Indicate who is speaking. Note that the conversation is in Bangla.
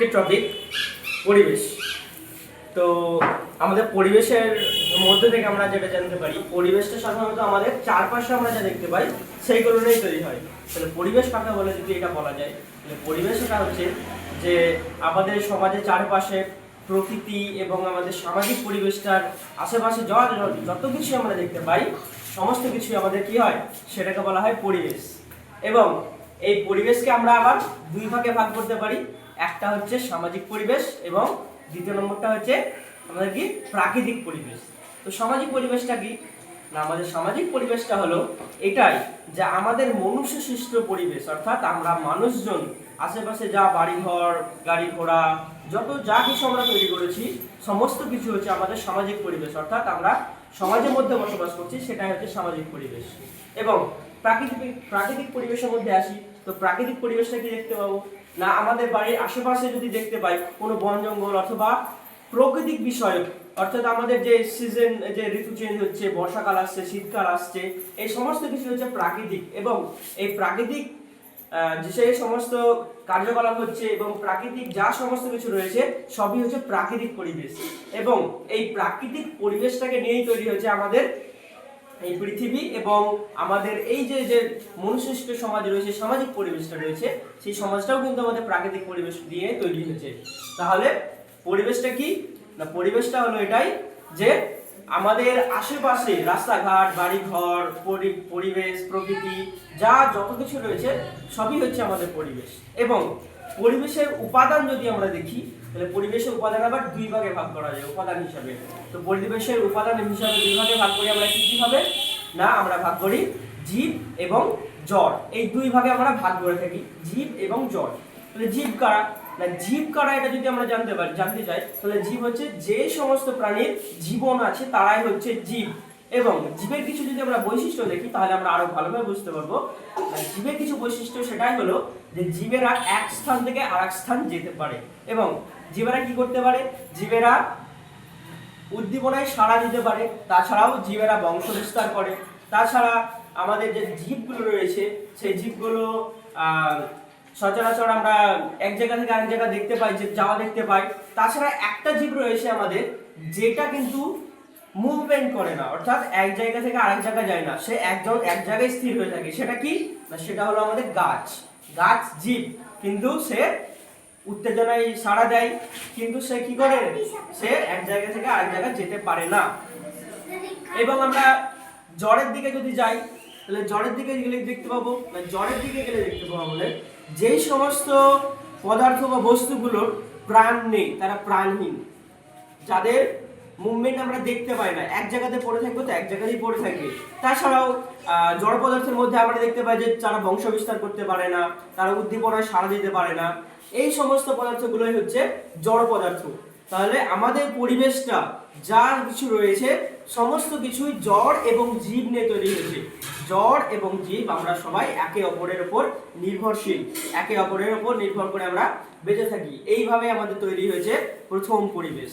Speaker 1: আজকের টপিক পরিবেশ। তো আমাদের পরিবেশের মধ্যে থেকে আমরা যেটা জানতে পারি, পরিবেশটা সাধারণত আমাদের চারপাশে আমরা যা দেখতে পাই সেইগুলো নিয়েই তৈরি হয়। তাহলে পরিবেশ কাকে বলে যদি এটা বলা যায়, তাহলে পরিবেশ এটা হচ্ছে যে আমাদের সমাজের চারপাশে প্রকৃতি এবং আমাদের সামাজিক পরিবেশটার আশেপাশে যত যত কিছু আমরা দেখতে পাই, সমস্ত কিছুই আমাদের কি হয়? সেটাকে বলা হয় পরিবেশ। এবং এই পরিবেশকে আমরা আবার দুই ভাগে ভাগ করতে পারি। একটা হচ্ছে সামাজিক পরিবেশ এবং দ্বিতীয় নম্বরটা হচ্ছে আমাদের কি? প্রাকৃতিক পরিবেশ। তো সামাজিক পরিবেশটা কি? না, আমাদের সামাজিক পরিবেশটা হলো এটাই যে আমাদের মনুষ্য সৃষ্ট পরিবেশ, অর্থাৎ আমরা মানুষজন, আশেপাশে যা বাড়িঘর গাড়ি ঘোড়া যত যা কিছু আমরা তৈরি করেছি, সমস্ত কিছু হচ্ছে আমাদের সামাজিক পরিবেশ, অর্থাৎ আমরা সমাজের মধ্যে বসবাস করছি, সেটাই হচ্ছে সামাজিক পরিবেশ। এবং প্রাকৃতিক প্রাকৃতিক পরিবেশের মধ্যে আসি, তো প্রাকৃতিক পরিবেশটা কি দেখতে পাবো? না আমাদের বাড়ির আশেপাশে যদি দেখতে পাই কোনো বন জঙ্গল অথবা প্রকৃতিক বিষয়, অর্থাৎ আমাদের যে সিজন যে ঋতু চেঞ্জ হচ্ছে, বর্ষাকাল আসছে, শীতকাল আসছে, এই সমস্ত কিছু হচ্ছে প্রাকৃতিক এবং এই প্রাকৃতিক সেই সমস্ত কার্যকলাপ হচ্ছে এবং প্রাকৃতিক যা সমস্ত কিছু রয়েছে, সবই হচ্ছে প্রাকৃতিক পরিবেশ এবং এই প্রাকৃতিক পরিবেশটাকে নিয়েই তৈরি হয়েছে আমাদের এই পৃথিবী এবং আমাদের এই যে যে মনুষ্যষ্ট সমাজ রয়েছে, সামাজিক পরিবেশটা রয়েছে, সেই সমাজটাও কিন্তু আমাদের প্রাকৃতিক পরিবেশ দিয়ে তৈরি হয়েছে। তাহলে পরিবেশটা কি? না, পরিবেশটা হলো এটাই যে আমাদের আশেপাশে রাস্তাঘাট, বাড়িঘর, পরি- পরিবেশ, প্রকৃতি, যা যত কিছু রয়েছে, সবই হচ্ছে আমাদের পরিবেশ। এবং পরিবেশের উপাদান যদি আমরা দেখি, তাহলে পরিবেশের উপাদান আবার দুই ভাগে ভাগ করা যায়, উপাদান হিসাবে। তো পরিবেশের উপাদান হিসাবে দুই ভাগে ভাগ করি আমরা কি কি হবে? না, আমরা ভাগ করি জীব এবং জ্বর এই দুই ভাগে আমরা ভাগ করে থাকি, জীব এবং জ্বর তাহলে জীব কারা? না, জীব কারা এটা যদি আমরা জানতে পারি, জানতে চাই, তাহলে জীব হচ্ছে যে সমস্ত প্রাণীর জীবন আছে, তারাই হচ্ছে জীব। এবং জীবের কিছু যদি আমরা বৈশিষ্ট্য দেখি, তাহলে আমরা আরও ভালোভাবে বুঝতে পারব। জীবের কিছু বৈশিষ্ট্য সেটাই হলো যে জীবেরা এক স্থান থেকে আরেক স্থান যেতে পারে। এবং জীবেরা কি করতে পারে? জীবেরা উদ্দীপনায় সাড়া দিতে পারে। তাছাড়াও জীবেরা বংশ বিস্তার করে। তাছাড়া আমাদের যে জীবগুলো রয়েছে, সেই জীবগুলো সচরাচর আমরা এক জায়গা থেকে আরেক জায়গা দেখতে পাই, যে যাওয়া দেখতে পাই। তাছাড়া একটা জীব রয়েছে আমাদের, যেটা কিন্তু মুভমেন্ট করে না, অর্থাৎ এক জায়গা থেকে আরেক জায়গায় যায় না, সে একজন এক জায়গায় স্থির হয়ে থাকে। সেটা কি? না, সেটা হলো আমাদের গাছ। গাছ জীব, কিন্তু সে উত্তেজনায় সাড়া দেয়, কিন্তু সে কি করে? সে এক জায়গা থেকে আরেক জায়গায় যেতে পারে না। এবং আমরা জ্বরের দিকে যদি যাই, তাহলে জ্বরের দিকে গেলে দেখতে পাবো, না, জ্বরের দিকে গেলে দেখতে পাবো বলে যেই সমস্ত পদার্থ বা বস্তুগুলোর প্রাণ নেই, তারা প্রাণহীন। যাদের মুভমেন্ট আমরা দেখতে পাই না। এক জায়গাতে পড়ে থাকবে তো এক জায়গাতেই পড়ে থাকবে তাছাড়াও জড় পদার্থের মধ্যে আমরা দেখতে পাই যে তারা বংশ বিস্তার করতে পারে না, তারা উদ্দীপনায় সাড়া দিতে পারে না। এই সমস্ত পদার্থগুলোই হচ্ছে জড় পদার্থ। তাহলে আমাদের পরিবেশটা যা কিছু রয়েছে, সমস্ত কিছুই জড় এবং জীব নিয়ে তৈরি হয়েছে। জড় এবং জীব আমরা সবাই একে অপরের উপর নির্ভরশীল। একে অপরের উপর নির্ভর করে আমরা বেঁচে থাকি। এইভাবে আমাদের তৈরি হয়েছে প্রথম পরিবেশ।